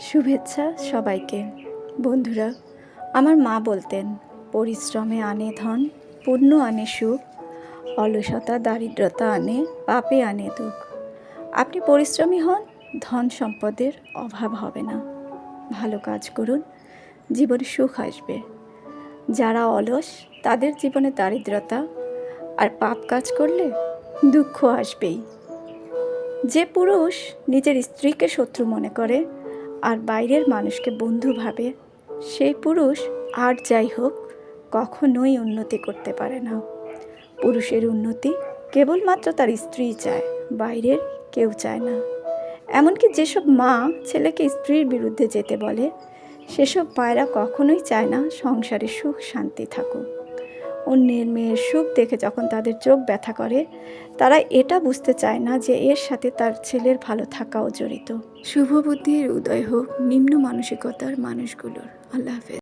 শুভেচ্ছা সবাইকে। বন্ধুরা, আমার মা বলতেন, পরিশ্রমে আনে ধন, পুণ্য আনে সুখ, অলসতা, দারিদ্রতা আনে, পাপে আনে দুঃখ। আপনি পরিশ্রমী হন, ধন সম্পদের অভাব হবে না। ভালো কাজ করুন, জীবনে সুখ আসবে। যারা অলস, তাদের জীবনে দারিদ্রতা আর পাপ কাজ করলে দুঃখ আসবেই। যে পুরুষ নিজের স্ত্রীকে শত্রু মনে করে আর বাইরের মানুষকে বন্ধু ভাবে, সেই পুরুষ আর যাই হোক, কখনোই উন্নতি করতে পারে না। পুরুষের উন্নতি কেবলমাত্র তার স্ত্রী চায়, বাইরের কেউ চায় না। এমনকি যেসব মা ছেলেকে স্ত্রীর বিরুদ্ধে যেতে বলে, সেসব মায়েরা কখনোই চায় না সংসারে সুখ শান্তি থাকুক। অন্যের মেয়ের সুখ দেখে যখন তাদের চোখ ব্যথা করে, তারা এটা বুঝতে চায় না যে এর সাথে তার ছেলের ভালো থাকাও জড়িত। শুভ বুদ্ধির উদয় হোক নিম্ন মানসিকতার মানুষগুলোর। আল্লাহ হাফেজ।